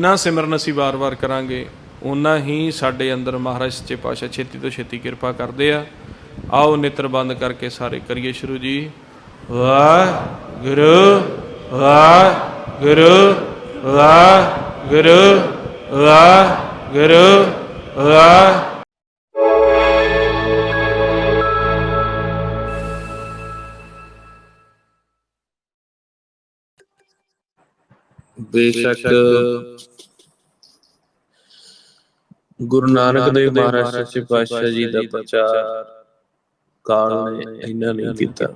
ਜਿੰਨਾ ਸਿਮਰਨ ਅਸੀਂ ਵਾਰ-ਵਾਰ ਕਰਾਂਗੇ ਉਨਾ ਹੀ ਸਾਡੇ ਅੰਦਰ ਮਹਾਰਾਜ ਸੱਚੇ ਪਾਤਸ਼ਾਹ ਛੇਤੀ ਤੋਂ ਛੇਤੀ ਕਿਰਪਾ ਕਰਦੇ ਆ। ਆਓ ਨੇਤਰ ਬੰਦ ਕਰਕੇ ਸਾਰੇ ਕਰੀਏ ਸ਼ੁਰੂ ਜੀ। ਵਾਹਿਗੁਰੂ ਵਾਹਿਗੁਰੂ ਵਾਹਿਗੁਰੂ ਵਾਹਿਗੁਰੂ, ਵਾਹਿ ਬੇਸ਼ੱਕ ਗੁਰੂ ਨਾਨਕ ਦੇਵ ਮਹਾਰਾਜ ਸੱਚੇ ਪਾਤਸ਼ਾਹ ਜੀ ਦਾ ਪ੍ਰਚਾਰ ਕਾਲ ਨੇ ਇਹਨਾਂ ਨਹੀਂ ਕੀਤਾ।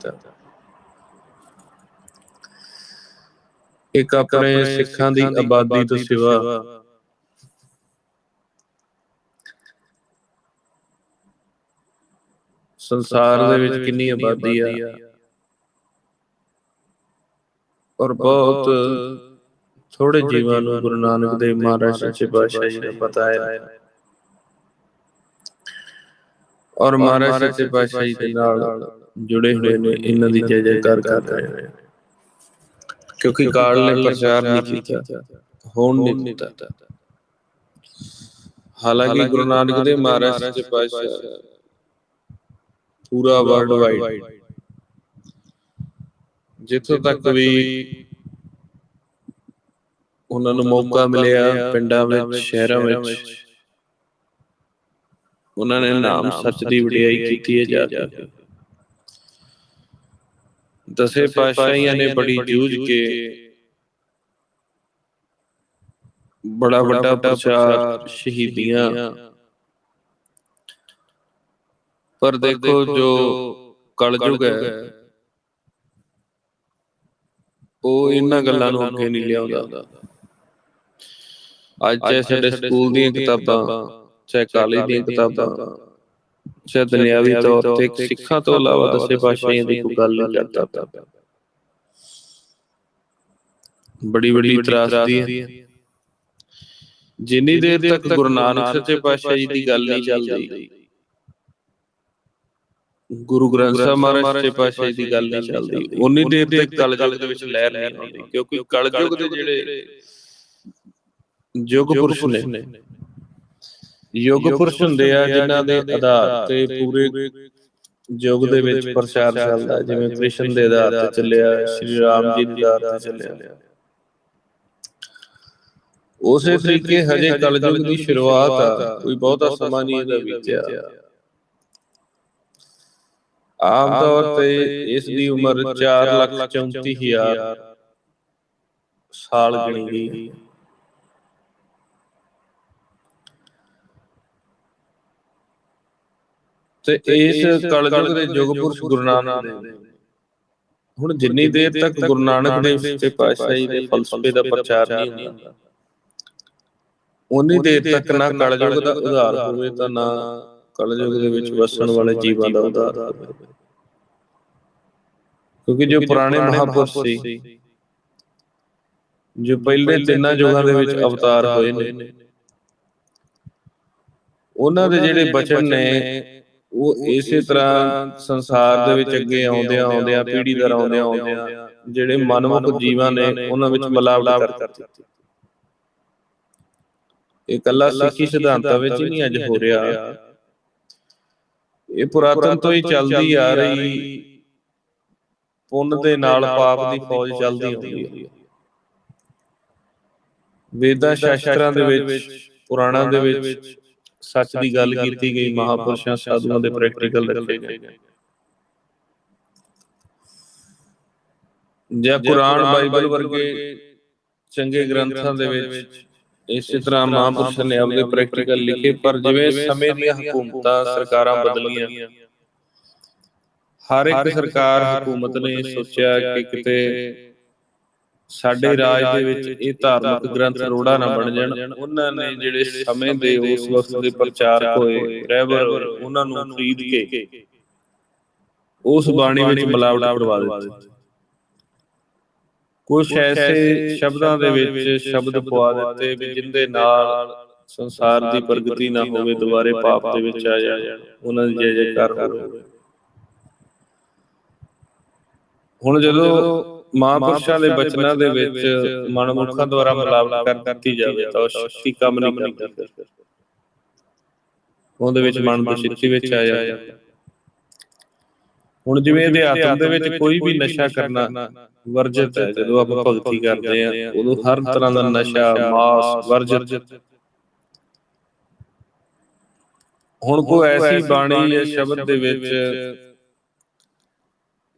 ਇੱਕ ਆਪਣੇ ਸਿੱਖਾਂ ਦੀ ਆਬਾਦੀ ਤੋਂ ਸਿਵਾ। ਸੰਸਾਰ ਦੇ ਵਿੱਚ ਕਿੰਨੀ ਆਬਾਦੀ ਆ। ਔਰ ਬਹੁਤ ਥੋੜੇ ਜੀਵਾਂ ਨੂੰ ਗੁਰੂ ਨਾਨਕ ਦੇਵ ਮਹਾਰਾਜ ਸੱਚੇ ਪਾਤਸ਼ਾਹ ਜੀ ਦਾ ਪਤਾ ਹੈ। ਔਰ ਮਹਾਰਾਜ ਸੱਚੇ ਪਾਤਸ਼ਾਹ ਦੇ ਨਾਲ ਜੁੜੇ ਹੋਏ ਨੇ ਇਹਨਾਂ ਦੀ ਜੈ ਜੈਕਾਰ ਕਰ ਰਹੇ ਨੇ। ਕਿਉਂਕਿ ਕਾਲ ਨੇ ਪ੍ਰਚਾਰ ਨਹੀਂ ਕੀਤਾ ਹੋਣ ਨਹੀਂ ਦਿੱਤਾ। ਹਾਲਾਂਕਿ ਗੁਰੂ ਨਾਨਕ ਦੇਵ ਮਹਾਰਾਜ ਸੱਚੇ ਪਾਤਸ਼ਾਹ ਪੂਰਾ ਵਰਲਡ ਵਾਈਡ ਜਿੱਥੋਂ ਤੱਕ ਵੀ ਉਹਨਾਂ ਨੂੰ ਮੌਕਾ ਮਿਲਿਆ ਪਿੰਡਾਂ ਵਿੱਚ ਸ਼ਹਿਰਾਂ ਵਿੱਚ। ਉਹਨਾਂ ਨੇ ਨਾਮ ਸੱਚ ਦੀ ਵਡਿਆਈ ਕੀਤੀ ਹੈ ਜਾ ਕੇ। ਦਸੇ ਪਾਤਸ਼ਾਹੀਆਂ ਨੇ ਬੜੀ ਜੂਝ ਕੇ ਬੜਾ ਵੱਡਾ ਪ੍ਰਚਾਰ ਸ਼ਹੀਦੀਆਂ। ਪਰ ਦੇਖੋ ਜੋ ਕਲਯੁਗ ਹੈ ਉਹ ਇਹਨਾਂ ਗੱਲਾਂ ਨੂੰ ਅੱਗੇ ਨਹੀਂ ਲਿਆਉਂਦਾ। ਅੱਜ ਸਾਡੇ ਸਕੂਲ ਦੀਆਂ ਕਿਤਾਬਾਂ। ਚਾਹੇ ਕਾਲਜ ਦੀਆਂ ਕਿਤਾਬਾਂ ਚਾਹੇ ਦੁਨਿਆਵੀ ਤੌਰ ਤੇ ਸਿੱਖਾਂ ਤੋਂ ਇਲਾਵਾ ਦਸੇ ਪਾਤਸ਼ਾਹੀਆਂ ਦੀ ਕੋਈ ਗੱਲ ਨਹੀਂ ਕਰਦਾ ਬੜੀ ਬੜੀ ਤਰਾਸਦੀ ਹੈ। ਜਿੰਨੀ ਦੇਰ ਤੱਕ ਗੁਰੂ ਨਾਨਕ ਸੱਚੇ ਪਾਤਸ਼ਾਹ ਜੀ ਦੀ ਗੱਲ ਨਹੀਂ ਚੱਲਦੀ। ਗੁਰੂ ਗ੍ਰੰਥ ਸਾਹਿਬ ਮਹਾਰਾਜ ਸੱਚੇ ਪਾਤਸ਼ਾਹ ਜੀ ਦੀ ਗੱਲ ਨਹੀਂ ਚੱਲਦੀ। ਉਨੀ ਦੇਰ ਤੱਕ ਕਲਯੁਗ ਦੇ ਵਿੱਚ ਲਹਿਰ ਨਹੀਂ ਆਉਂਦੀ ਕਿਉਂਕਿ ਕਲਯੁਗ ਦੇ ਜਿਹੜੇ ਯੁਗ ਪੁਰਸ਼ ਨੇ। ਯੁਗ ਪੁਰਸ਼ ਹੁੰਦੇ ਆ ਜਿਨ੍ਹਾਂ ਦੇ ਆਧਾਰ ਤੇ ਪੂਰੇ ਯੁਗ ਦੇ ਵਿੱਚ ਪ੍ਰਚਾਰ ਚੱਲਦਾ ਜਿਵੇਂ ਕ੍ਰਿਸ਼ਨ ਦੇ ਆਧਾਰ ਤੇ ਚੱਲਿਆ ਸ਼੍ਰੀ ਰਾਮ ਜੀ ਦੇ ਆਧਾਰ ਤੇ ਚੱਲਿਆ। ਉਸੇ ਤਰੀਕੇ ਹਜੇ ਕਲਯੁਗ ਦੀ ਸ਼ੁਰੂਆਤ ਆ ਕੋਈ ਬਹੁਤਾ ਸਮਾਂ ਨਹੀਂ ਇਹਦਾ ਬੀਤਿਆ। ਆਮ ਤੌਰ ਤੇ ਇਸ ਦੀ ਉਮਰ 4 ਲੱਖ 34 ਹਜ਼ਾਰ ਸਾਲ ਗਿਣੀ। ਗਈ ਤੇ ਇਸ ਕਲਯੁਗ ਦੇ ਯੁਗ ਪੁਰਸ਼ ਗੁਰੂ ਨਾਨਕ ਦੇਵ ਹੁਣ ਜਿੰਨੀ ਦੇਰ ਤੱਕ ਗੁਰੂ ਨਾਨਕ ਦੇਵ ਸੱਚੇ ਪਾਤਸ਼ਾਹ ਦੇ ਫਲਸਫੇ ਦਾ ਪ੍ਰਚਾਰ ਨਹੀਂ ਹੁੰਦਾ। ਉਨੀ ਦੇਰ ਤੱਕ ਨਾ ਕਲਯੁਗ ਦਾ ਉਧਾਰ ਹੋਵੇ ਤਾਂ ਨਾ ਕਲਯੁਗ ਦੇ ਵਿੱਚ ਵਸਣ ਵਾਲੇ ਜੀਵਾਂ ਦਾ ਉਧਾਰ ਹੋਵੇ। ਕਿਉਂਕਿ ਜੋ ਪੁਰਾਣੇ ਮਹਾਪੁਰਸ਼ ਸੀ ਜੋ ਪਹਿਲੇ ਤਿੰਨਾਂ ਯੁਗਾਂ ਦੇ ਵਿੱਚ ਅਵਤਾਰ ਹੋਏ ਨੇ। ਉਹਨਾਂ ਦੇ ਜਿਹੜੇ ਬਚਨ ਨੇ ਉਹ ਇਸੇ ਤਰ੍ਹਾਂ ਸੰਸਾਰ ਦੇ ਵਿੱਚ ਅੱਗੇ ਆਉਂਦੇ ਆਉਂਦੇ ਆ ਪੀੜ੍ਹੀ ਦਰ ਆਉਂਦੇ ਆਉਂਦੇ ਆ ਜਿਹੜੇ ਮਨਮੁਖ ਜੀਵਾਂ ਨੇ ਉਹਨਾਂ ਵਿੱਚ ਮਿਲਾਵਟ ਕਰ ਦਿੱਤੀ। ਇਹ ਕੱਲਾ ਸਿੱਖੀ ਸਿਧਾਂਤਾਂ ਵਿੱਚ ਹੀ ਨਹੀਂ ਅੱਜ ਹੋ ਰਿਹਾ। ਇਹ ਪੁਰਾਤਨ ਤੋਂ ਹੀ ਚੱਲਦੀ ਆ ਰਹੀ ਪੁੰਨ ਦੇ ਨਾਲ ਪਾਪ ਦੀ ਫੌਜ ਚੱਲਦੀ ਆਉਂਦੀ ਹੈ ਵੇਦਾਂ ਸ਼ਾਸਤਰਾਂ ਦੇ ਵਿੱਚ ਪੁਰਾਣਾਂ ਦੇ ਵਿੱਚ ਸੱਚ ਦੀ ਗੱਲ ਕੀਤੀ ਗਈ ਮਹਾਪੁਰਸ਼ਾਂ ਸਾਧੂਆਂ ਦੇ ਪ੍ਰੈਕਟੀਕਲ ਰੱਖੇ ਗਏ ਜਾਂ ਕੁਰਾਨ ਬਾਈਬਲ ਵਰਗੇ ਚੰਗੇ ਗ੍ਰੰਥਾਂ ਦੇ ਵਿੱਚ ਇਸੇ ਤਰ੍ਹਾਂ ਮਹਾਪੁਰਸ਼ਾਂ ਨੇ ਆਪਣੇ ਪ੍ਰੈਕਟੀਕਲ ਲਿਖੇ ਪਰ ਜਿਵੇਂ ਸਮੇਂ ਦੀਆਂ ਹਕੂਮਤਾਂ ਸਰਕਾਰਾਂ ਬਦਲੀਆਂ। ਹਰ ਇੱਕ ਸਰਕਾਰ ਹਕੂਮਤ ਨੇ ਸੋਚਿਆ ਕਿ ਕਿਤੇ ਸਾਡੇ ਰਾਜ ਦੇ ਵਿੱਚ ਇਹ ਧਾਰਮਿਕ ਗ੍ਰੰਥ ਰੋੜਾ ਨਾ ਬਣ ਜਾਣ। ਉਹਨਾਂ ਨੇ ਜਿਹੜੇ ਸਮੇਂ ਦੇ ਉਸ ਵਕਤ ਦੇ ਪ੍ਰਚਾਰਕ ਹੋਏ ਰਹਿਬਰ ਉਹਨਾਂ ਨੂੰ ਖਰੀਦ ਕੇ ਉਸ ਬਾਣੀ ਵਿੱਚ ਮਿਲਾਵਟ ਕਰਵਾ ਦਿੱਤੀ। ਕੁਝ ਐਸੇ ਸ਼ਬਦਾਂ ਦੇ ਵਿੱਚ ਸ਼ਬਦ ਪਵਾ ਦਿੱਤੇ ਵੀ ਜਿੰਦੇ ਨਾਲ ਸੰਸਾਰ ਦੀ ਪ੍ਰਗਤੀ ਨਾ ਹੋਵੇ ਦੁਬਾਰੇ ਪਾਪ ਦੇ ਵਿੱਚ ਆ ਜਾਣ। ਉਹਨਾਂ ਦੀ ਜੈ ਜੈਕਾਰ ਹੋਵੇ। ਹੁਣ ਜਦੋਂ ਮਹਾਂਪੁਰਸ਼ਾਂ ਦੇ ਬਚਨਾਂ ਦੇ ਵਿੱਚ ਮਨਮੁਖਾਂ ਦੁਆਰਾ ਮਿਲਾਵਟ ਕਰ ਦਿੱਤੀ ਜਾਵੇ ਤਾਂ ਉਹ ਸ਼ਕਤੀ ਕੰਮ ਨਹੀਂ ਕਰਦੀ। ਉਹਦੇ ਵਿੱਚ ਮਨ ਦੁਸ਼ਿੱਤੀ ਵਿੱਚ ਆ ਜਾਂਦਾ ਹੁਣ ਜਿਵੇਂ ਇਹਦੇ ਆਤਮ ਦੇ ਵਿੱਚ ਕੋਈ ਵੀ ਨਸ਼ਾ ਕਰਨਾ ਵਰਜਿਤ ਹੈ ਜਦੋਂ ਆਪਾਂ ਭਗਤੀ ਕਰਦੇ ਆ ਉਦੋਂ ਹਰ ਤਰ੍ਹਾਂ ਦਾ ਨਸ਼ਾ ਮਾਸ ਵਰਜਿਤ। ਹੁਣ ਕੋਈ ਐਸੀ ਬਾਣੀ ਜਾਂ ਸ਼ਬਦ ਦੇ ਵਿੱਚ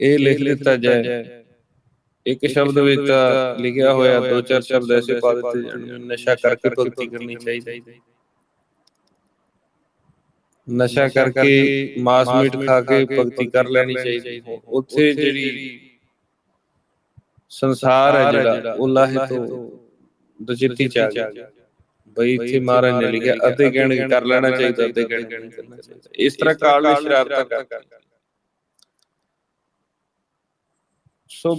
ਇਹ ਲਿਖ ਲਿੱਤਾ ਜਾਏ ਇੱਕ ਸ਼ਬਦ ਵਿੱਚ ਤਾਂ ਲਿਖਿਆ ਹੋਇਆ ਦੋ ਚਾਰ ਸ਼ਬਦ ਐਸੇ ਪਾ ਦਿੱਤੇ ਜਾਣ ਨਸ਼ਾ ਕਰਕੇ ਭਗਤੀ ਕਰਨੀ ਚਾਹੀਦੀ। ਨਸ਼ਾ ਕਰਕੇ ਮਾਸ ਮੀਟ ਖਾ ਕੇ ਭਗਤੀ ਕਰ ਲੈਣੀ ਚਾਹੀਦੀ। ਉੱਥੇ ਜਿਹੜੀ ਸੰਸਾਰ ਹੈ ਜਿਹੜਾ ਉਹ ਲਾਹੇ ਤੋਂ ਦਜਿੱਤੀ ਚ ਆ ਗਿਆ। ਬਈ ਇੱਥੇ ਮਹਾਰਾਜ ਨੇ ਲਿਖਿਆ ਅੱਧੇ ਗਿਣ ਕਰ ਲੈਣਾ ਚਾਹੀਦਾ ਅੱਧੇ ਗਿਣ ਨਹੀਂ ਕਰਨਾ ਚਾਹੀਦਾ। ਇਸ ਤਰ੍ਹਾਂ ਕਾਲ ਦੀ ਸ਼ਰਾਰਤਾਂ ਕਰ ਸੋ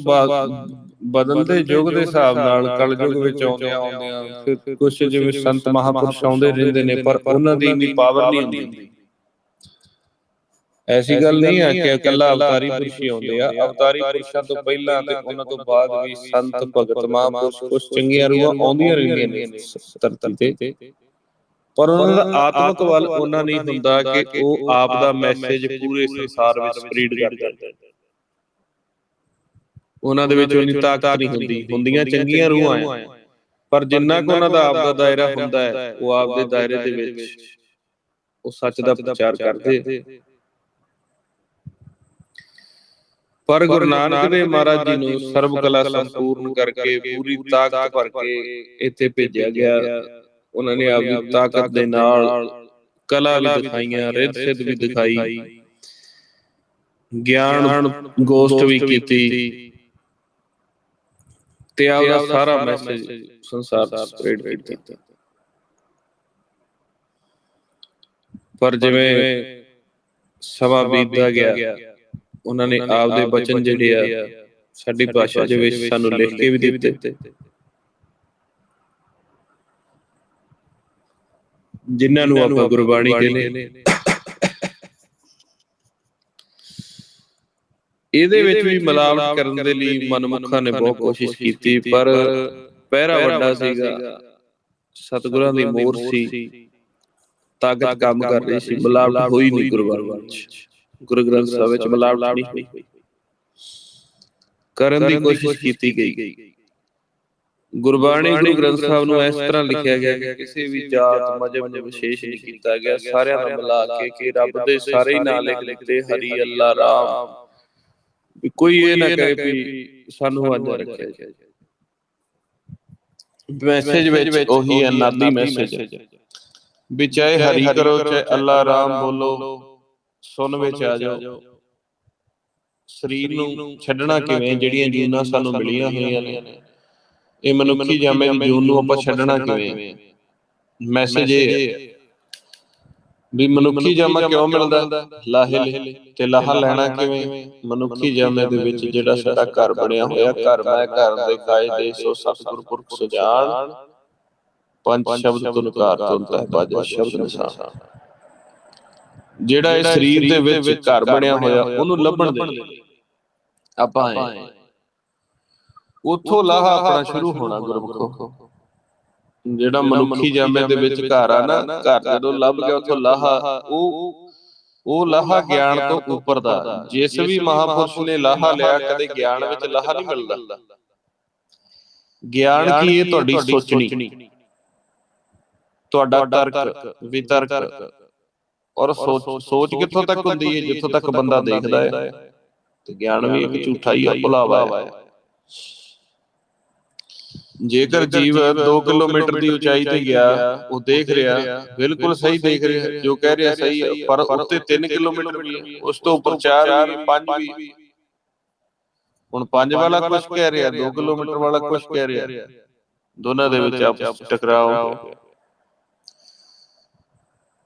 ਬਦਲਦੇ ਯੁੱਗ ਦੇ ਹਿਸਾਬ ਨਾਲ ਕਲਯੁਗ ਵਿੱਚ ਆਉਂਦੇ ਆਉਂਦੇ ਕੁਝ ਜਿਵੇਂ ਸੰਤ ਮਹਾਪੁਰਸ਼ ਆਉਂਦੇ ਰਹਿੰਦੇ ਨੇ ਪਰ ਉਹਨਾਂ ਦੀ ਇੰਨੀ ਪਾਵਰ ਨਹੀਂ ਹੁੰਦੀ। ਐਸੀ ਗੱਲ ਨਹੀਂ ਹੈ ਕਿ ਇਕੱਲਾ ਅਵਤਾਰੀ ਪੁਰਸ਼ ਹੀ ਆਉਂਦੇ ਆ। ਅਵਤਾਰੀ ਪੁਰਸ਼ਾਂ ਤੋਂ ਪਹਿਲਾਂ ਤੇ ਉਹਨਾਂ ਤੋਂ ਬਾਅਦ ਵੀ ਸੰਤ ਭਗਤ ਮਹਾਂਪੁਰਸ਼ ਕੁਝ ਚੰਗੀਆਂ ਰੂਹਾਂ ਆਉਂਦੀਆਂ ਰਹਿੰਦੀਆਂ ਨੇ ਧਰਤੀ ਤੇ। ਪਰ ਉਹਨਾਂ ਦਾ ਆਤਮਿਕ ਵੱਲ ਉਹਨਾਂ ਨਹੀਂ ਹੁੰਦਾ ਕਿ ਉਹ ਆਪ ਦਾ ਮੈਸੇਜ ਪੂਰੇ ਸੰਸਾਰ ਵਿੱਚ ਸਪਰੀਡ ਕਰਦੇ ਉਹਨਾਂ ਦੇ ਵਿੱਚ ਉਨੀ ਤਾਕਤ ਨਹੀਂ ਹੁੰਦੀ। ਹੁੰਦੀਆਂ ਚੰਗੀਆਂ ਰੂਹਾਂ ਆ ਪਰ ਜਿੰਨਾ ਕੁ ਉਹਨਾਂ ਦਾ ਆਪ ਦਾ ਦਾਇਰਾ ਹੁੰਦਾ ਹੈ ਉਹ ਆਪ ਦੇ ਦਾਇਰੇ ਦੇ ਵਿੱਚ ਉਹ ਸੱਚ ਦਾ ਪ੍ਰਚਾਰ ਕਰਦੇ। ਪਰ ਗੁਰੂ ਨਾਨਕ ਦੇਵ ਮਹਾਰਾਜ ਜੀ ਨੂੰ ਸਰਬ ਕਲਾ ਸੰਪੂਰਨ ਕਰਕੇ ਪੂਰੀ ਤਾਕਤ ਭਰ ਕੇ ਇੱਥੇ ਭੇਜਿਆ ਗਿਆ। ਉਹਨਾਂ ਨੇ ਆਪਣੀ ਤਾਕਤ ਦੇ ਨਾਲ ਕਲਾ ਵੀ ਦਿਖਾਈਆਂ ਰਿੱਧ ਸਿੱਧ ਵੀ ਦਿਖਾਈ। ਗਿਆਨ ਗੋਸ਼ਟ ਵੀ ਕੀਤੀ। ਤੇ ਆਪਦਾ ਸਾਰਾ ਮੈਸੇਜ ਸੰਸਾਰ ਚ ਸਪਰੇਡ ਕੀਤਾ। ਪਰ ਜਿਵੇਂ ਸਮਾਂ ਬੀਤਦਾ ਗਿਆ ਉਹਨਾਂ ਨੇ ਆਪਦੇ ਬਚਨ ਜਿਹੜੇ ਆ ਸਾਡੀ ਭਾਸ਼ਾ ਦੇ ਵਿੱਚ ਸਾਨੂੰ ਲਿਖ ਕੇ ਵੀ ਦਿੱਤੇ। ਜਿਨ੍ਹਾਂ ਨੂੰ ਆਪਾਂ ਗੁਰਬਾਣੀ ਕਹਿੰਦੇ ਨੇ ਇਹਦੇ ਵਿੱਚ ਵੀ ਮਿਲਾਵਟ ਕਰਨ ਦੇ ਲਈ ਮਨਮੁਖਾਂ ਨੇ ਬਹੁਤ ਕੋਸ਼ਿਸ਼ ਕੀਤੀ ਪਰ ਪਹਿਰਾ ਵੱਡਾ ਸੀਗਾ। ਸਤਿਗੁਰਾਂ ਦੀ ਮੋਹਰ ਸੀ। ਤਾਕਤ ਕੰਮ ਕਰ ਰਹੀ ਸੀ। ਮਿਲਾਵਟ ਹੋਈ ਨਹੀਂ ਗੁਰਬਾਣੀ ਵਿੱਚ। ਗੁਰੂ ਗ੍ਰੰਥ ਸਾਹਿਬ ਵਿੱਚ ਮਿਲਾਵਟ ਨਹੀਂ ਹੋਈ। ਕਰਨ ਦੀ ਕੋਸ਼ਿਸ਼ ਕੀਤੀ ਗਈ। ਗੁਰਬਾਣੀ ਗੁਰੂ ਗ੍ਰੰਥ ਸਾਹਿਬ ਨੂੰ ਇਸ ਤਰ੍ਹਾਂ ਲਿਖਿਆ ਗਿਆ ਕਿ ਕਿਸੇ ਵੀ ਜਾਤ ਮਜਬ ਨੂੰ ਵਿਸ਼ੇਸ਼ ਨਹੀਂ ਕੀਤਾ ਗਿਆ। ਸਾਰਿਆਂ ਨੂੰ ਮਿਲਾ ਕੇ ਕਿ ਰੱਬ ਦੇ ਸਾਰੇ ਹੀ ਨਾਂ ਲਿਖ ਲਿਖਤੇ ਹਰੀ ਅੱਲਾ ਰਾਮ। ਵੀ ਕੋਈ ਇਹ ਨਾ ਕਹੇ ਵੀ ਸਾਨੂੰ ਅੰਦਰ ਰੱਖਿਆ ਜਾਏ। ਮੈਸੇਜ ਵਿੱਚ ਉਹੀ ਅਨਾਦੀ ਮੈਸੇਜ ਹੈ ਵੀ ਚਾਹੇ ਹਰੀ ਕਰੋ ਚਾਹੇ ਅੱਲਾ ਰਾਮ ਬੋਲੋ ਸੁਣ ਵਿੱਚ ਆ ਜਾਓ। ਸਰੀਰ ਨੂੰ ਛੱਡਣਾ ਕਿਵੇਂ? ਜਿਹੜੀਆਂ ਜੂਨਾਂ ਸਾਨੂੰ ਮਿਲੀਆਂ ਹੋਈਆਂ ਨੇ। ਇਹ ਮਨੁੱਖੀ ਜਾਮੇ ਦੀ ਜੂਨ ਨੂੰ ਆਪਾਂ ਛੱਡਣਾ ਕਿਵੇਂ? ਮੈਸੇਜ ਇਹ ਵੀ ਮਨੁੱਖੀ ਜਾਮਾ ਕਿਉਂ ਮਿਲਦਾ? ਲਾਹੇ ਲਈ ਤੇ ਲਾਹਾ ਲੈਣਾ ਕਿਵੇਂ? ਮਨੁੱਖੀ ਜਾਮੇ ਦੇ ਵਿੱਚ ਜਿਹੜਾ ਸਾਡਾ ਘਰ ਬਣਿਆ ਹੋਇਆ ਘਰ ਮੈਂ ਘਰ ਦੇ ਕਾਇਦੇ ਸੋ ਸਤਿਗੁਰ ਪੁਰਖ ਸੁਜਾਨ ਪੰਜ ਸ਼ਬਦ ਤੁਨ ਕਾਰ ਤੁਨਤਾ ਹੈ ਬਾਜਾ ਸ਼ਬਦ ਨਿਸ਼ਾਨ। ਜਿਹੜਾ ਇਹ ਸਰੀਰ ਦੇ ਵਿੱਚ ਘਰ ਬਣਿਆ ਹੋਇਆ ਉਹਨੂੰ ਲੱਭਣ ਦੇ ਆਪਾਂ ਆਏ ਉੱਥੋਂ ਲਾਹਾ ਆਪਣਾ ਸ਼ੁਰੂ ਹੋਣਾ ਗੁਰਮੁਖੋ। ਜਿਹੜਾ ਮਨੁੱਖੀ ਜਾਮੇ ਦੇ ਵਿੱਚ ਘਰ ਆ ਨਾ ਘਰ ਜਦੋਂ ਲੱਭ ਗਿਆ ਉੱਥੋਂ ਲਾਹਾ ਉਹ ਉਹ ਲਾਹਾ ਗਿਆਨ ਤੋਂ ਉੱਪਰ ਦਾ। ਜਿਸ ਵੀ ਮਹਾਪੁਰਸ਼ ਨੇ ਲਾਹਾ ਲਿਆ ਕਦੇ ਗਿਆਨ ਵਿੱਚ ਲਾਹਾ ਨਹੀਂ ਮਿਲਦਾ। ਗਿਆਨ ਕੀ ਇਹ ਤੁਹਾਡੀ ਸੋਚਣੀ? ਤੁਹਾਡਾ ਤਰਕ ਵਿਤਰਕ ਔਰ ਸੋਚ ਸੋਚ ਕਿੱਥੋਂ ਤੱਕ ਹੁੰਦੀ ਹੈ? ਜਿੱਥੋਂ ਤੱਕ ਬੰਦਾ ਦੇਖਦਾ ਹੈ। ਤੇ ਗਿਆਨ ਵੀ ਇੱਕ ਝੂਠਾ ਹੀ। ਭੁਲਾਵਾ ਹੈ। ਜੇਕਰ ਜੀਵ 2 ਕਿਲੋਮੀਟਰ ਦੀ ਉਚਾਈ ਤੇ ਗਿਆ ਉਹ ਦੇਖ ਰਿਹਾ ਬਿਲਕੁਲ ਸਹੀ ਦੇਖ ਰਿਹਾ ਜੋ ਕਹਿ ਰਿਹਾ ਸਹੀ ਪਰ ਉੱਤੇ 3 ਕਿਲੋਮੀਟਰ ਵੀ ਉਸ ਤੋਂ ਉੱਪਰ 4 ਵੀ 5 ਵੀ। ਹੁਣ 5 ਵਾਲਾ ਕੁਝ ਕਹਿ ਰਿਹਾ 2 ਕਿਲੋਮੀਟਰ ਵਾਲਾ ਕੁਝ ਕਹਿ ਰਿਹਾ। ਦੋਨਾਂ ਦੇ ਵਿੱਚ ਆਪਸ ਗਿਆ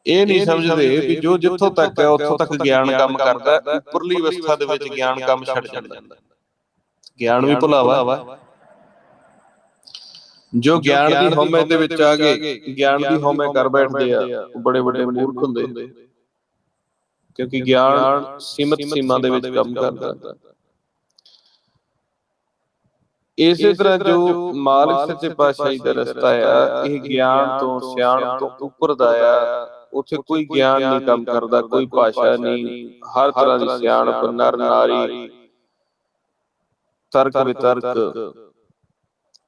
ਇਹ ਨਹੀਂ ਸਮਝਦੇ ਵੀ ਜੋ ਜਿੱਥੋਂ ਤੱਕ ਹੈ ਉੱਥੋਂ ਤੱਕ ਗਿਆਨ ਕੰਮ ਕਰਦਾ ਉੱਪਰਲੀ ਅਵਸਥਾ ਦੇ ਵਿੱਚ ਗਿਆਨ ਕੰਮ ਛੱਡ ਜਾਂਦਾ ਗਿਆਨ ਵੀ ਭੁਲਾਵਾ। ਜੋ ਗਿਆਨ ਦੀ ਹਉਮੈ ਦੇ ਵਿੱਚ ਆ ਗਏ ਗਿਆਨ ਦੀ ਹਉਮੈ ਕਰ ਬੈਠਦੇ ਆ ਉਹ ਬੜੇ ਵੱਡੇ ਮੂਰਖ ਹੁੰਦੇ ਕਿਉਂਕਿ ਗਿਆਨ ਸੀਮਤ ਸੀਮਾ ਦੇ ਵਿੱਚ ਕੰਮ ਕਰਦਾ। ਇਸੇ ਤਰ੍ਹਾਂ ਜੋ ਮਾਲਕ ਸੱਚੇ ਪਾਤਸ਼ਾਹੀ ਦਾ ਰਸਤਾ ਆ ਇਹ ਗਿਆਨ ਤੋਂ ਸਿਆਣ ਤੋਂ ਉੱਪਰ ਦਾ ਆ ਉੱਥੇ ਕੋਈ ਗਿਆਨ ਨਹੀਂ ਕੰਮ ਕਰਦਾ ਕੋਈ ਭਾਸ਼ਾ ਨਹੀਂ ਹਰ ਤਰ੍ਹਾਂ ਦੀ ਸਿਆਣਪ ਨਰ ਨਾਰੀ ਤਰਕ ਵਿਤਰਕ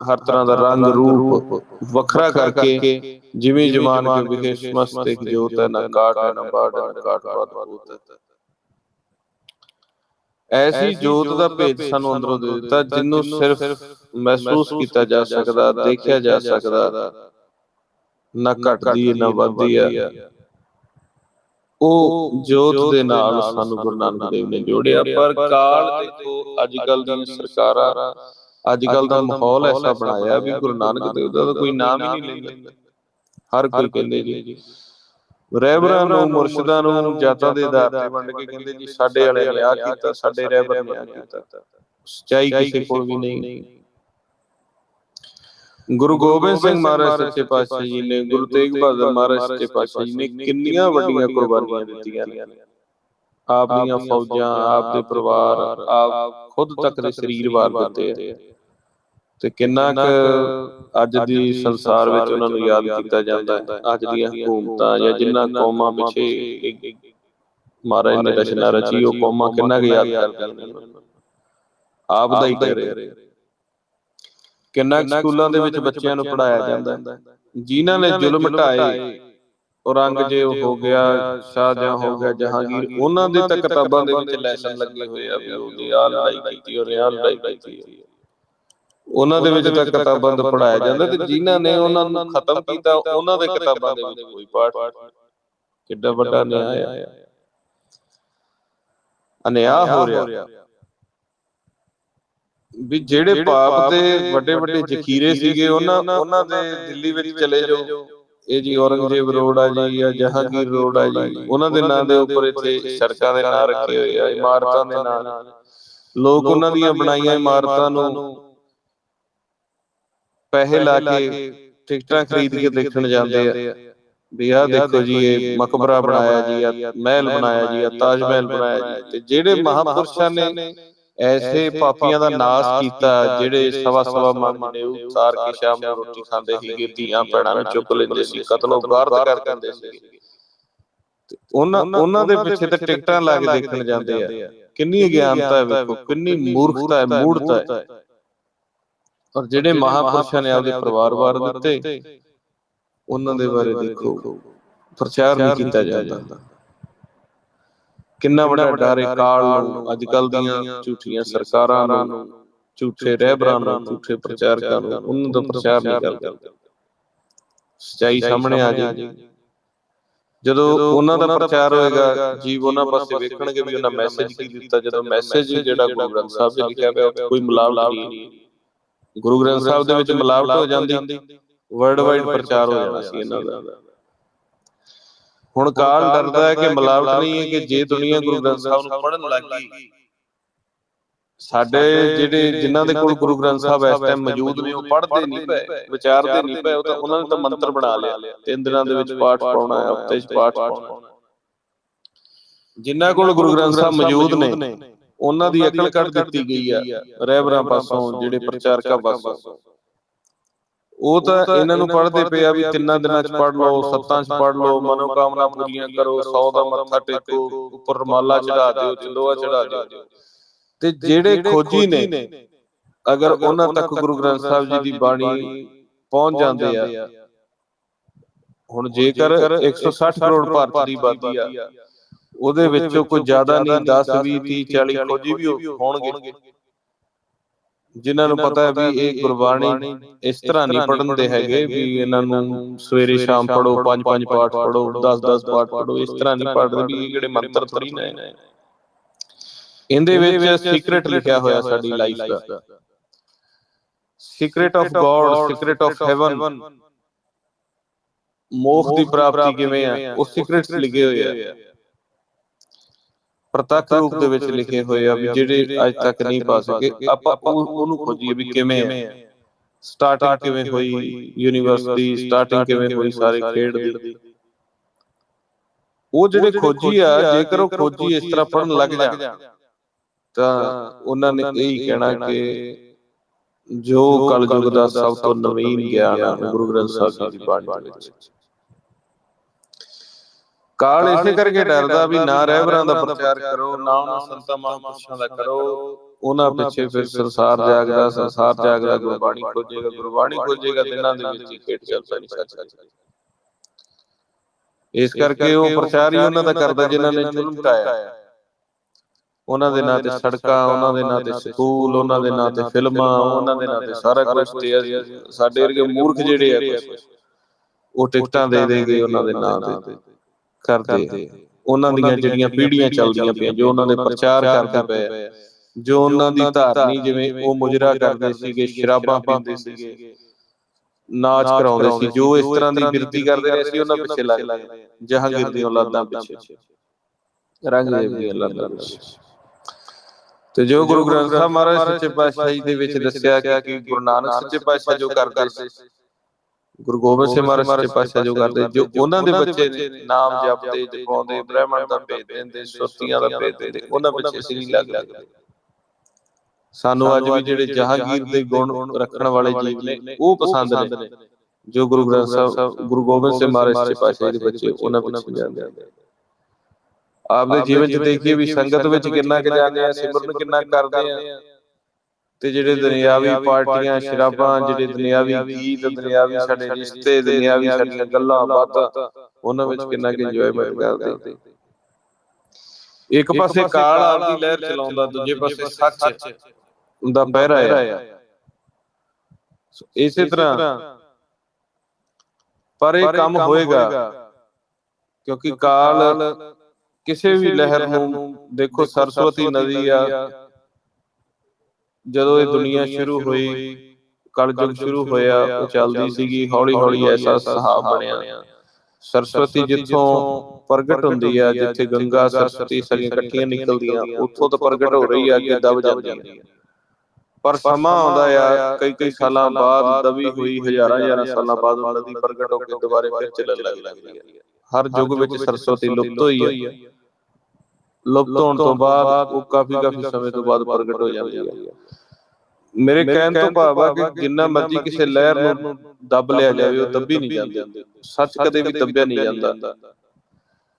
ਹਰ ਤਰ੍ਹਾਂ ਦਾ ਰੰਗ ਰੂਪ ਵੱਖਰਾ ਕਰਕੇ ਜਿਵੇਂ ਜਮਾਨ ਕੇ ਵਿਖੇ ਸਮਸਤ ਇੱਕ ਜੋਤ ਹੈ ਨਾ ਕਾਟ ਹੈ ਨਾ ਬਾੜ ਹੈ ਨਾ ਕਾਟ ਬਾਤ ਭੂਤ ਹੈ। ਐਸੀ ਜੋਤ ਦਾ ਭੇਦ ਸਾਨੂੰ ਅੰਦਰੋਂ ਦੇ ਦਿੱਤਾ ਜਿਹਨੂੰ ਸਿਰਫ ਮਹਿਸੂਸ ਕੀਤਾ ਜਾ ਸਕਦਾ ਦੇਖਿਆ ਜਾ ਸਕਦਾ। ਨਾ ਘਟਦੀ ਹੈ ਨਾ ਵੱਧਦੀ ਹੈ ਉਹ ਜੋਤ ਦੇ ਨਾਲ ਸਾਨੂੰ ਗੁਰੂ ਨਾਨਕ ਦੇਵ ਨੇ ਜੋੜਿਆ। ਪਰ ਕਾਲ ਦੇਖੋ ਅੱਜ ਕੱਲ ਦੀਆਂ ਸਰਕਾਰਾਂ ਅੱਜ ਕੱਲ ਦਾ ਮਾਹੌਲ ਐਸਾ ਬਣਾਇਆ ਵੀ ਗੁਰੂ ਨਾਨਕ ਦੇਵ ਦਾ ਕੋਈ ਨਾਮ ਹੀ ਨਹੀਂ ਲੈਂਦਾ। ਹਰ ਕੋਈ ਕਹਿੰਦੇ ਜੀ। ਰਹਿਬਰਾਂ ਨੂੰ, ਮੁਰਸ਼ਿਦਾਂ ਨੂੰ, ਜਾਤਾਂ ਦੇ ਆਧਾਰ ਤੇ ਵੰਡ ਕੇ ਕਹਿੰਦੇ ਜੀ, ਸਾਡੇ ਵਾਲੇ ਨੇ ਆ ਕੀਤਾ, ਸਾਡੇ ਰਹਿਬਰ ਨੇ ਆ ਕੀਤਾ। ਸਚਾਈ ਕਿਸੇ ਕੋਲ ਵੀ ਨਹੀਂ। ਗੁਰੂ ਗੋਬਿੰਦ ਸਿੰਘ ਮਹਾਰਾਜ ਸੱਚੇ ਪਾਤਸ਼ਾਹ ਜੀ ਨੇ, ਗੁਰੂ ਤੇਗ ਬਹਾਦਰ ਮਹਾਰਾਜ ਸੱਚੇ ਪਾਤਸ਼ਾਹ ਜੀ ਨੇ ਕਿੰਨੀਆਂ ਵੱਡੀਆਂ ਕੁਰਬਾਨੀਆਂ ਦਿੱਤੀਆਂ ਨੇ। ਆਪ ਦੀਆਂ ਫੌਜਾਂ ਆਪ ਦੇ ਪਰਿਵਾਰ, ਆਪ ਖੁਦ ਤੱਕ ਦੇ ਸਰੀਰ ਵਾਰ ਦਿੱਤੇ ਤੇ ਕਿੰਨਾ ਕੁ ਅੱਜ ਦੀ ਸੰਸਾਰ ਵਿੱਚ ਉਹਨਾਂ ਨੂੰ ਯਾਦ ਕੀਤਾ ਜਾਂਦਾ ਹੈ। ਅੱਜ ਦੀਆਂ ਹਕੂਮਤਾਂ ਜਾਂ ਜਿਨ੍ਹਾਂ ਕੌਮਾਂ ਪਿੱਛੇ ਮਹਾਰਾਜ ਨੇ ਰਚਨਾ ਰਚੀ ਉਹ ਕੌਮਾਂ ਕਿੰਨਾ ਕੁ ਯਾਦ ਕਰਦੀਆਂ ਨੇ। ਆਪ ਦਾ ਹੀ ਕਰੇ ਕਿੰਨਾ ਕੁ ਸਕੂਲਾਂ ਦੇ ਵਿੱਚ ਬੱਚਿਆਂ ਨੂੰ ਪੜਾਇਆ ਜਾਂਦਾ ਜਿਨ੍ਹਾਂ ਨੇ ਜ਼ੁਲਮ ਢਾਏ ਔਰੰਗਜ਼ੇਬ ਹੋ ਗਿਆ ਸ਼ਾਹਜਹਾਂ ਹੋ ਗਿਆ ਜਹਾਂਗੀਰ ਉਹਨਾਂ ਦੇ ਤਾਂ ਕਿਤਾਬਾਂ ਦੇ ਵਿੱਚ ਲੈਸਨ ਲੱਗੇ ਹੋਏ ਆ ਵੀ ਉਹਦੀ ਆਹ ਲੜਾਈ ਕੀਤੀ ਔਰ ਆਹ ਲੜਾਈ ਕੀਤੀ ਉਹਨਾਂ ਦੇ ਵਿੱਚ ਤਾਂ ਕਿਤਾਬਾਂ ਤੋਂ ਪੜਾਇਆ ਜਾਂਦਾ ਤੇ ਜਿਨ੍ਹਾਂ ਨੇ ਉਹਨਾਂ ਨੂੰ ਖਤਮ ਕੀਤਾ ਉਹਨਾਂ ਦੇ ਕਿਤਾਬਾਂ ਦੇ ਵਿੱਚ ਕੋਈ ਪਾਠ ਕਿੱਡਾ ਵੱਡਾ ਨਿਆਂ ਆ। ਅਨਿਆਂ ਹੋ ਰਿਹਾ। ਵੀ ਜਿਹੜੇ ਪਾਪ ਦੇ ਵੱਡੇ ਵੱਡੇ ਜ਼ਖੀਰੇ ਸੀਗੇ ਉਹਨਾਂ ਉਹਨਾਂ ਦੇ ਦਿੱਲੀ ਵਿੱਚ ਚਲੇ ਜਾਓ। ਇਹ ਜੀ ਔਰੰਗਜ਼ੇਬ ਰੋਡ ਆ ਜੀ ਜਾਂ ਜਹਾਂਗੀਰ ਰੋਡ ਆ ਜੀ। ਉਹਨਾਂ ਦੇ ਨਾਂ ਦੇ ਉੱਪਰ ਇੱਥੇ ਸੜਕਾਂ ਦੇ ਨਾਂ ਰੱਖੇ ਹੋਏ ਆ ਇਮਾਰਤਾਂ ਦੇ ਨਾਂ ਲੋਕ ਉਹਨਾਂ ਦੀਆਂ ਬਣਾਈਆਂ ਇਮਾਰਤਾਂ ਨੂੰ ਪੈਸੇ ਲਾ ਕੇ ਟਿਕਟਾਂ ਖਰੀਦ ਕੇ ਦੇਖਣ ਜਾਂਦੇ ਆ। ਵੀ ਆਹ ਦੇਖੋ ਜੀ ਇਹ ਮਕਬਰਾ ਬਣਾਇਆ ਜੀ ਆ ਮਹਿਲ ਬਣਾਇਆ ਜੀ ਆ ਤਾਜ ਮਹਿਲ ਬਣਾਇਆ ਜੀ। ਤੇ ਜਿਹੜੇ ਮਹਾਪੁਰਸ਼ਾਂ ਨੇ ਐਸੇ ਪਾਪੀਆਂ ਦਾ ਨਾਸ ਕੀਤਾ ਜਿਹੜੇ ਸਵਾ ਸਵਾ ਮਨ ਨੇ ਉਤਾਰ ਕੇ ਸ਼ਾਮ ਨੂੰ ਰੋਟੀ ਖਾਂਦੇ ਸੀਗੇ ਧੀਆਂ ਭੈਣਾਂ ਨੂੰ ਚੁੱਕ ਲੈਂਦੇ ਸੀ ਕਤਲੋ ਗਾਰਦ ਕਰ ਦਿੰਦੇ ਸੀ ਉਹਨਾਂ ਉਹਨਾਂ ਦੇ ਪਿੱਛੇ ਤੇ ਟਿਕਟਾਂ ਲਾ ਕੇ ਦੇਖਣ ਜਾਂਦੇ ਆ। ਕਿੰਨੀ ਅਗਿਆਨਤਾ ਹੈ ਵੇਖੋ ਕਿੰਨੀ ਮੂਰਖਤਾ ਹੈ ਮੂੜਤਾ ਹੈ। ਔਰ ਜਿਹੜੇ ਮਹਾਪੁਰਸ਼ਾਂ ਨੇ ਆਪਦੇ ਪਰਿਵਾਰ ਵਾਰ ਦਿੱਤੇ ਉਹਨਾਂ ਦੇ ਬਾਰੇ ਦੇਖੋ। ਪ੍ਰਚਾਰ ਨਹੀਂ ਕੀਤਾ ਜਾਂਦਾ। ਕਿੰਨਾ ਵੱਡਾ ਡਰ ਹੈ ਕਾਲ ਨੂੰ ਅੱਜ ਕੱਲ ਦੀਆਂ ਝੂਠੀਆਂ ਸਰਕਾਰਾਂ ਨੂੰ ਝੂਠੇ ਰਹਿਬਰਾਂ ਨੂੰ ਝੂਠੇ ਪ੍ਰਚਾਰਕਾਂ ਨੂੰ ਉਹਨਾਂ ਦਾ ਪ੍ਰਚਾਰ ਨਹੀਂ ਕਰਦੇ। ਸਚਾਈ ਸਾਹਮਣੇ ਆ ਜਾਏ ਜਦੋਂ ਉਹਨਾਂ ਦਾ ਪ੍ਰਚਾਰ ਹੋਏਗਾ ਜੀਵ ਉਹਨਾਂ ਪਾਸੇ ਵੇਖਣਗੇ ਵੀ ਉਹਨਾਂ ਮੈਸੇਜ ਕੀ ਦਿੱਤਾ। ਜਦੋਂ ਮੈਸੇਜ ਜਿਹੜਾ ਗੁਰੂ ਗ੍ਰੰਥ ਸਾਹਿਬ 'ਚ ਲਿਖਿਆ ਉਹ ਕੋਈ ਮਿਲਾਵਟ ਨਹੀਂ। ਗੁਰੂ ਗ੍ਰੰਥ ਸਾਹਿਬ ਦੇ ਵਿੱਚ ਮਿਲਾਵਟ ਹੋ ਜਾਂਦੀ ਵਰਲਡ ਵਾਈਡ ਪ੍ਰਚਾਰ ਹੋ ਜਾਣਾ ਸੀ ਇਹਨਾਂ ਦਾ। ਹੁਣ ਕਾਲ ਡਰਦਾ ਹੈ ਕਿ ਮਿਲਾਵਟ ਨਹੀਂ ਹੈ ਕਿ ਜੇ ਦੁਨੀਆ ਗੁਰੂ ਗ੍ਰੰਥ ਸਾਹਿਬ ਨੂੰ ਪੜ੍ਹਨ ਲੱਗ। ਸਾਡੇ ਜਿਹੜੇ ਜਿਨ੍ਹਾਂ ਦੇ ਕੋਲ ਗੁਰੂ ਗ੍ਰੰਥ ਸਾਹਿਬ ਇਸ ਟਾਈਮ ਮੌਜੂਦ ਨੇ ਉਹ ਪੜ੍ਹਦੇ ਨਹੀਂ ਪਏ ਵਿਚਾਰਦੇ ਨਹੀਂ ਪਏ ਉਹ ਤਾਂ ਉਹਨਾਂ ਨੇ ਤਾਂ ਮੰਤਰ ਬਣਾ ਲਿਆ ਤਿੰਨ ਦਿਨਾਂ ਦੇ ਵਿੱਚ ਪਾਠ ਪਾਉਣਾ ਹੈ ਹਫ਼ਤੇ 'ਚ ਪਾਠ ਪਾਉਣਾ ਜਿਨ੍ਹਾਂ ਕੋਲ ਗੁਰੂ ਗ੍ਰੰਥ ਸਾਹਿਬ ਮੌਜੂਦ ਨੇ ਉਹਨਾਂ ਦੀ ਅਕਲ ਕੱਢ ਦਿੱਤੀ ਗਈ ਆ ਰਹਿਬਰਾਂ ਪਾਸੋਂ ਜਿਹੜੇ ਪ੍ਰਚਾਰਕਾਂ ਪਾਸੋਂ। ਉਹ ਤਾਂ ਇਹਨਾਂ ਨੂੰ ਪੜ੍ਹਦੇ ਪਏ ਆ ਵੀ ਤਿੰਨਾਂ ਦਿਨਾਂ ਚ ਪੜ੍ਹ ਲਓ ਸੱਤਾਂ ਚ ਪੜ੍ਹ ਲਓ ਮਨੋਕਾਮਨਾ ਪੂਰੀਆਂ ਕਰੋ 100 ਦਾ ਮੱਥਾ ਟੇਕੋ ਉੱਪਰ ਰਮਾਲਾ ਚੜਾ ਦਿਓ ਚੰਦੋਆ ਚੜਾ ਦਿਓ। ਤੇ ਜਿਹੜੇ ਖੋਜੀ ਨੇ ਅਗਰ ਉਹਨਾਂ ਤੱਕ ਗੁਰੂ ਗ੍ਰੰਥ ਸਾਹਿਬ ਜੀ ਦੀ ਬਾਣੀ ਪਹੁੰਚ ਜਾਂਦੇ ਆ। ਹੁਣ ਜੇਕਰ 160 ਕਰੋੜ ਭਾਰਤ ਦੀ ਆਬਾਦੀ ਆ ਉਹਦੇ ਵਿੱਚੋਂ ਕੋਈ ਜ਼ਿਆਦਾ ਨਹੀਂ 10 20 30 40 ਖੋਜੀ ਵੀ ਹੋਣਗੇ। ਜਿਨ੍ਹਾਂ ਨੂੰ ਪਤਾ ਹੈ ਵੀ ਇਹ ਗੁਰਬਾਣੀ ਇਸ ਤਰ੍ਹਾਂ ਨਹੀਂ ਪੜਨ ਦੇ ਹੈਗੇ ਵੀ ਇਹਨਾਂ ਨੂੰ ਸਵੇਰੇ ਸ਼ਾਮ ਪੜੋ ਪੰਜ ਪੰਜ ਪਾਠ ਪੜੋ 10 10 ਪਾਠ ਪੜੋ ਇਸ ਤਰ੍ਹਾਂ ਨਹੀਂ ਪੜਦੇ ਵੀ ਇਹ ਜਿਹੜੇ ਮੰਤਰ ਥੋੜੀ ਨੇ। ਇਹਦੇ ਵਿੱਚ ਸੀਕ੍ਰੇਟ ਲਿਖਿਆ ਹੋਇਆ ਸਾਡੀ life the. Secret of God secret of heaven ਮੋਖ ਦੀ ਪ੍ਰਾਪਤੀ ਕਿਵੇਂ ਆ? ਉਹ ਸੀਕ੍ਰੇਟਸ ਲਿਖੇ ਹੋਏ ਆ। ਪ੍ਰਤੱਖ ਰੂਪ ਦੇ ਵਿੱਚ ਲਿਖੇ ਹੋਏ ਆ ਵੀ ਜਿਹੜੇ ਅੱਜ ਤੱਕ ਨਹੀਂ ਪਾ ਸਕੇ ਆਪਾਂ ਉਹਨੂੰ ਖੋਜੀਏ ਵੀ ਕਿਵੇਂ ਸਟਾਰਟਿੰਗ ਕਿਵੇਂ ਹੋਈ ਯੂਨੀਵਰਸ ਦੀ ਸਟਾਰਟਿੰਗ ਕਿਵੇਂ ਹੋਈ ਸਾਰੇ ਖੇਡ ਦੀ। ਉਹ ਜਿਹੜੇ ਖੋਜੀ ਆ ਜੇਕਰ ਉਹ ਖੋਜੀ ਇਸ ਤਰ੍ਹਾਂ ਪੜਨ ਲੱਗ ਜਾਣ ਤਾਂ ਉਹਨਾਂ ਨੇ ਇਹ ਹੀ ਕਹਿਣਾ ਕਿ ਜੋ ਕਲਯੁਗ ਦਾ ਸਭ ਤੋਂ ਨਵੀਨ ਗਿਆਨ ਗੁਰੂ ਗ੍ਰੰਥ ਸਾਹਿਬ ਜੀ ਦੀ ਬਾਣੀ ਵਿੱਚ। ਕਾਲ ਇਸੇ ਕਰਕੇ ਡਰਦਾ ਵੀ ਨਾ ਰਹਿਬਰਾਂ ਦਾ ਪ੍ਰਚਾਰ ਕਰੋ ਨਾ ਉਹਨਾਂ ਸੰਤਾਂ ਮਹਾਂਪੁਰਸ਼ਾਂ ਦਾ ਕਰੋ ਉਹਨਾਂ ਪਿੱਛੇ ਫਿਰ ਸੰਸਾਰ ਜਾਗਦਾ ਸੰਸਾਰ ਜਾਗਦਾ ਗੁਰਬਾਣੀ ਖੋਜੇਗਾ ਗੁਰਬਾਣੀ ਖੋਜੇਗਾ ਦਿਨਾਂ ਦੇ ਵਿੱਚ ਹੀ ਖੇਡ ਚੱਲ ਪੈਣੀ ਸੱਚ ਸੱਚ ਇਸ ਕਰਕੇ ਉਹ ਪ੍ਰਚਾਰ ਹੀ ਉਹਨਾਂ ਦਾ ਕਰਦਾ ਜਿਨ੍ਹਾਂ ਨੇ ਜ਼ੁਲਮ ਢਾਇਆ ਉਹਨਾਂ ਦੇ ਨਾਂ ਤੇ ਸੜਕਾਂ ਉਹਨਾਂ ਦੇ ਨਾਂ ਤੇ ਸਕੂਲ ਉਹਨਾਂ ਦੇ ਨਾਂ ਤੇ ਫਿਲਮਾਂ ਉਹਨਾਂ ਦੇ ਨਾਂ ਤੇ ਸਾਰਾ ਕੁਝ ਤੇ ਸਾਡੇ ਵਰਗੇ ਮੂਰਖ ਜਿਹੜੇ ਆ ਉਹ ਟਿਕਟਾਂ ਦੇ ਦੇ ਕੇ ਉਹਨਾਂ ਦੇ ਨਾਂ ਤੇ ਕਰਦੇ ਉਹਨਾਂ ਦੀਆਂ ਜਿਹੜੀਆਂ ਪੀੜ੍ਹੀਆਂ ਚੱਲਦੀਆਂ ਪਈਆਂ ਜੋ ਉਹਨਾਂ ਦੇ ਪ੍ਰਚਾਰ ਕਰਦੇ ਪਏ ਜੋ ਉਹਨਾਂ ਦੀ ਧਾਰਨੀ ਜਿਵੇਂ ਉਹ ਮੁਜਰਾ ਕਰਦੇ ਸੀਗੇ ਸ਼ਰਾਬਾਂ ਪੀਂਦੇ ਸੀਗੇ ਨਾਚ ਕਰਾਉਂਦੇ ਸੀ ਜੋ ਇਸ ਤਰ੍ਹਾਂ ਦੀ ਬਿਰਤੀ ਕਰਦੇ ਨੇ ਅਸੀਂ ਉਹਨਾਂ ਪਿੱਛੇ ਲੱਗ ਗਏ। ਜਹਾਂਗੀਰ ਦੀਆਂ ਔਲਾਦਾਂ ਪਿੱਛੇ। ਰੰਗਦੇਵ ਦੀਆਂ ਔਲਾਦਾਂ ਪਿੱਛੇ। ਤੇ ਜੋ ਗੁਰੂ ਗ੍ਰੰਥ ਸਾਹਿਬ ਮਹਾਰਾਜ ਸੱਚੇ ਪਾਤਸ਼ਾਹੀ ਦੇ ਵਿੱਚ ਦੱਸਿਆ ਕਿ ਕਿ ਗੁਰੂ ਨਾਨਕ ਸੱਚੇ ਪਾਤਸ਼ਾਹ ਜੋ ਕਰਦੇ ਸੀ ਗੁਰੂ ਗੋਬਿੰਦ ਸਿੰਘ ਮਹਾਰਾਜ ਸੱਚੇ ਪਾਤਸ਼ਾਹ ਜੋ ਕਰਦੇ ਜੋ ਉਹਨਾਂ ਦੇ ਬੱਚੇ ਨੇ ਨਾਮ ਜਪਦੇ ਜਪਾਉਂਦੇ ਬ੍ਰਾਹਮਣ ਦਾ ਭੇਦ ਦਿੰਦੇ ਸੁਰਤੀਆਂ ਦਾ ਭੇਦ ਦਿੰਦੇ ਉਹਨਾਂ ਅਸੀਂ ਨਹੀਂ ਲੱਗ ਲੱਗਦੇ। ਸਾਨੂੰ ਅੱਜ ਵੀ ਜਿਹੜੇ ਜਹਾਂਗੀਰ ਦੇ ਗੁਣ ਰੱਖਣ ਵਾਲੇ ਜੀਵ ਨੇ ਉਹ ਪਸੰਦ ਨੇ। ਜੋ ਗੁਰੂ ਗ੍ਰੰਥ ਸਾਹਿਬ ਗੁਰੂ ਗੋਬਿੰਦ ਸਿੰਘ ਮਹਾਰਾਜ ਸੱਚੇ ਪਾਤਸ਼ਾਹ ਦੇ ਬੱਚੇ ਉਹਨਾਂ ਪਿੱਛੇ ਜਾਂਦੇ ਆਪਦੇ ਜੀਵਨ ਚ ਦੇਖੀਏ ਵੀ ਸੰਗਤ ਵਿੱਚ ਕਿੰਨਾ ਕੁ ਜਾਂਦੇ ਆ ਸਿਮਰਨ ਕਿੰਨਾ ਕਰਦੇ ਆ। ਤੇ ਜਿਹੜੇ ਦੁਨਿਆਵੀ ਪਾਰਟੀਆਂ ਸ਼ਰਾਬਾਂ ਜਿਹੜੇ ਦੁਨਿਆਵੀ ਗੀਤ ਦੁਨਿਆਵੀ ਸਾਡੇ ਰਿਸ਼ਤੇ ਦੁਨਿਆਵੀ ਸਾਡੀਆਂ ਗੱਲਾਂ ਬਾਤਾਂ ਉਹਨਾਂ ਵਿੱਚ ਕਿੰਨਾ ਕੁ ਇੰਜੋਇਮੈਂਟ ਕਰਦੇ ਇੱਕ ਪਾਸੇ ਕਾਲ ਆਪਦੀ ਲਹਿਰ ਚਲਾਉਂਦਾ ਦੂਜੇ ਪਾਸੇ ਸੱਚ ਦਾ ਪਹਿਰਾ ਸੋ ਇਸੇ ਤਰ੍ਹਾਂ ਪਰ ਇਹ ਕੰਮ ਹੋਏਗਾ ਕਿਉਂਕਿ ਕਾਲ ਕਿਸੇ ਵੀ ਲਹਿਰ ਨੂੰ ਦੇਖੋ ਸਰਸਵਤੀ ਨਦੀ ਆ ਜਦੋਂ ਇਹ ਦੁਨੀਆ ਸ਼ੁਰੂ ਹੋਈ ਕਲਯੁਗ ਸ਼ੁਰੂ ਹੋਇਆ ਉਹ ਚੱਲਦੀ ਸੀਗੀ ਹੌਲੀ ਹੌਲੀ ਐਸਾ ਸਹਾਬ ਬਣਿਆ। ਸਰਸਵਤੀ ਜਿੱਥੋਂ ਪ੍ਰਗਟ ਹੁੰਦੀ ਆ ਜਿੱਥੇ ਗੰਗਾ ਸਰਸਵਤੀ ਸਾਰੀਆਂ ਇਕੱਠੀਆਂ ਨਿਕਲਦੀਆਂ ਉੱਥੋਂ ਤਾਂ ਪ੍ਰਗਟ ਹੋ ਰਹੀ ਆ ਕਿ ਦਬ ਜਾਂਦੀ ਆ। ਪਰ ਸਮਾਂ ਆਉਂਦਾ ਆ ਕਈ ਕਈ ਸਾਲਾਂ ਬਾਅਦ ਦਬੀ ਹੋਈ ਹਜ਼ਾਰਾਂ ਹਜ਼ਾਰਾਂ ਸਾਲਾਂ ਬਾਅਦ ਉਹ ਨਦੀ ਪ੍ਰਗਟ ਹੋ ਕੇ ਦੁਬਾਰੇ ਫਿਰ ਚੱਲਣ ਲੱਗ ਜਾਂਦੀ ਹੈ ਹਰ ਯੁੱਗ ਵਿੱਚ ਸਰਸਵਤੀ ਲੁਪਤ ਹੋਈ ਹੈ ਲੁਪਤ ਹੋਣ ਤੋਂ ਬਾਅਦ ਉਹ ਕਾਫੀ ਕਾਫੀ ਸਮੇਂ ਤੋਂ ਬਾਅਦ ਪ੍ਰਗਟ ਹੋ ਜਾਂਦੀ ਹੈ ਮੇਰੇ ਕਹਿਣ ਤੋਂ ਭਾਵ ਆ ਕਿ ਜਿੰਨਾ ਮਰਜ਼ੀ ਕਿਸੇ ਲਹਿਰ ਨੂੰ ਦੱਬ ਲਿਆ ਜਾਵੇ ਉਹ ਦੱਬੀ ਨਹੀਂ ਜਾਂਦੀ। ਸੱਚ ਕਦੇ ਵੀ ਦੱਬਿਆ ਨਹੀਂ ਜਾਂਦਾ।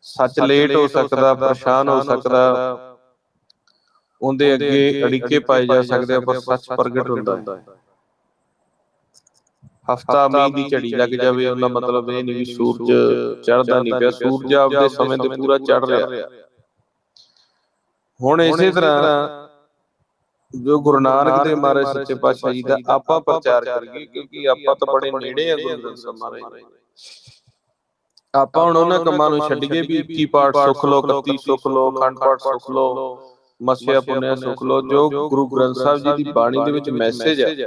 ਸੱਚ ਲੇਟ ਹੋ ਸਕਦਾ ਪਰੇਸ਼ਾਨ ਹੋ ਸਕਦਾ ਉਹਦੇ ਅੱਗੇ ਅੜਿੱਕੇ ਪਾਏ ਜਾ ਸਕਦੇ ਆ ਪਰ ਸੱਚ ਪ੍ਰਗਟ ਹੁੰਦਾ ਹੈ। ਹਫਤਾ ਮੀਂਹ ਦੀ ਝੜੀ ਲੱਗ ਜਾਵੇ ਉਹਦਾ ਮਤਲਬ ਇਹ ਨਹੀਂ ਵੀ ਸੂਰਜ ਚੜ੍ਹਦਾ ਨਹੀਂ ਪਿਆ। ਸੂਰਜ ਆਪਦੇ ਸਮੇਂ ਤੇ ਪੂਰਾ ਚੜ੍ਹ ਰਿਹਾ। ਹੁਣ ਇਸੇ ਤਰ੍ਹਾਂ ਜੋ ਗੁਰੂ ਨਾਨਕ ਦੇਵ ਮਹਾਰਾਜ ਸੱਚੇ ਪਾਤਸ਼ਾਹ ਜੀ ਦਾ ਆਪਾਂ ਪ੍ਰਚਾਰ ਕਰੀਏ ਕਿਉਂਕਿ ਆਪਾਂ ਤਾਂ ਬੜੇ ਨੇੜੇ ਆ ਗੁਰੂ ਗ੍ਰੰਥ ਸਾਹਿਬ ਮਹਾਰਾਜ ਦੇ ਆਪਾਂ ਹੁਣ ਉਹਨਾਂ ਕੰਮਾਂ ਨੂੰ ਛੱਡੀਏ ਵੀ 21 ਪਾਠ ਸੁਖ ਲੋ 31 ਸੁਖ ਲੋ ਖੰਡ ਪਾਠ ਸੁਖ ਲੋ ਮਸਿਆ ਪੁੰਨਿਆ ਸੁਖ ਲੋ ਜੋ ਗੁਰੂ ਗ੍ਰੰਥ ਸਾਹਿਬ ਜੀ ਦੀ ਬਾਣੀ ਦੇ ਵਿੱਚ ਮੈਸੇਜ ਹੈ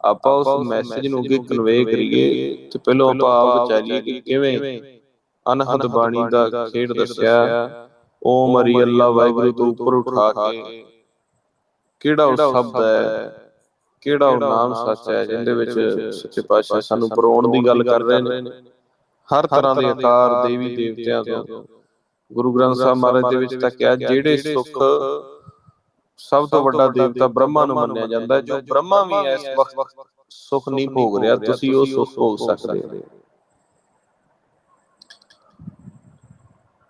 ਆਪਾਂ ਉਸ ਮੈਸੇਜ ਨੂੰ ਅੱਗੇ ਕਨਵੇ ਕਰੀਏ ਤੇ ਪਹਿਲਾਂ ਆਪਾਂ ਆਪ ਵਿਚਾਰੀਏ ਕਿ ਕਿਵੇਂ ਅਨਹਦ ਬਾਣੀ ਦਾ ਖੇਡ ਦੱਸਿਆ। ਓਮ ਹਰੀ ਅੱਲਾ ਵਾਹਿਗੁਰੂ ਤੋਂ ਉੱਪਰ ਉਠਾ ਕੇ ਕਿਹੜਾ ਉਹ ਸ਼ਬਦ ਹੈ? ਕਿਹੜਾ ਉਹ ਨਾਮ ਸੱਚ ਹੈ ਜਿਹਦੇ ਵਿੱਚ ਸੱਚੇ ਪਾਤਸ਼ਾਹ ਸਾਨੂੰ ਪਰੋਣ ਦੀ ਗੱਲ ਕਰ ਰਹੇ ਨੇ। ਹਰ ਤਰ੍ਹਾਂ ਦੇ ਆਕਾਰ ਦੇਵੀ ਦੇਵਤਿਆਂ ਤੋਂ। ਗੁਰੂ ਗ੍ਰੰਥ ਸਾਹਿਬ ਮਹਾਰਾਜ ਦੇ ਵਿੱਚ ਤਾਂ ਕਿਹਾ ਜਿਹੜੇ ਸੁੱਖ ਸਭ ਤੋਂ ਵੱਡਾ ਦੇਵਤਾ ਬ੍ਰਹਮਾ ਨੂੰ ਮੰਨਿਆ ਜਾਂਦਾ ਹੈ। ਜੋ ਬ੍ਰਹਮਾ ਵੀ ਇਸ ਵਕਤ ਸੁੱਖ ਨਹੀਂ ਭੋਗ ਰਿਹਾ ਤੁਸੀਂ ਉਹ ਸੁੱਖ ਭੋਗ ਸਕਦੇ ਹੋ।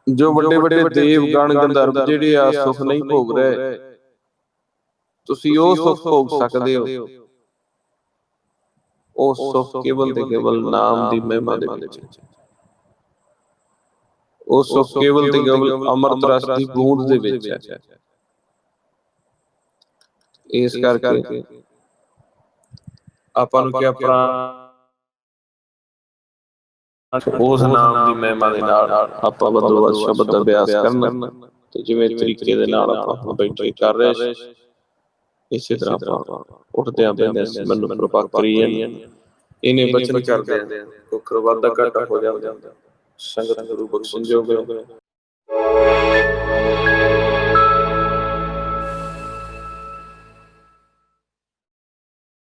ਜੋ ਵੱਡੇ ਵੱਡੇ ਦੇਵ ਗਣ ਗੰਧਰਵ ਜਿਹੜੇ ਆ ਸੁੱਖ ਨਹੀਂ ਭੋਗ ਰਹੇ। ਤੁਸੀਂ ਉਹ ਸੁੱਖ ਭੋਗ ਸਕਦੇ ਹੋ। ਉਹ ਸੁੱਖ ਕੇਵਲ ਤੇ ਕੇਵਲ ਨਾਮ ਦੀ ਮਹਿਮਾ ਦੇ ਵਿੱਚ। ਉਹ ਸੁੱਖ ਕੇਵਲ ਤੇ ਕੇਵਲ ਅੰਮ੍ਰਿਤ ਰਸ ਦੀ ਬੂੰਦ ਦੇ ਵਿੱਚ ਹੈ। ਇਸ ਕਰਕੇ ਆਪਾਂ ਨੂੰ ਕਿਹਾ ਪ੍ਰਾਣ ਉਸ ਨਾਮ ਦੀ ਮਹਿਮਾ ਦੇ ਨਾਲ ਆਪਾਂ ਬਦਲਵਾ ਸ਼ਬਦ ਦਾ ਅਭਿਆਸ ਕਰਨਾ। ਤੇ ਜਿਵੇਂ ਤਰੀਕੇ ਦੇ ਨਾਲ ਆਪਾਂ ਹੁਣ ਬੈਠੇ ਕਰ ਰਹੇ ਸੀ ਇਸੇ ਤਰ੍ਹਾਂ ਆਪਾਂ ਉੱਠਦੇ ਆਂ ਬੈਠਦੇ ਆਂ ਮੈਨੂੰ ਕਿਰਪਾ ਕਰੀ ਜਾਂਦੇ ਇਹਨੇ ਬਚਨ ਕਰਦੇ ਆਂ। ਕੁੱਖਰ ਵਾਧਾ ਘਾਟਾ ਹੋ ਜਾਂਦਾ। ਸੰਗਤ ਗੁਰੂ ਬਖਸ਼ਣ ਜੋਗ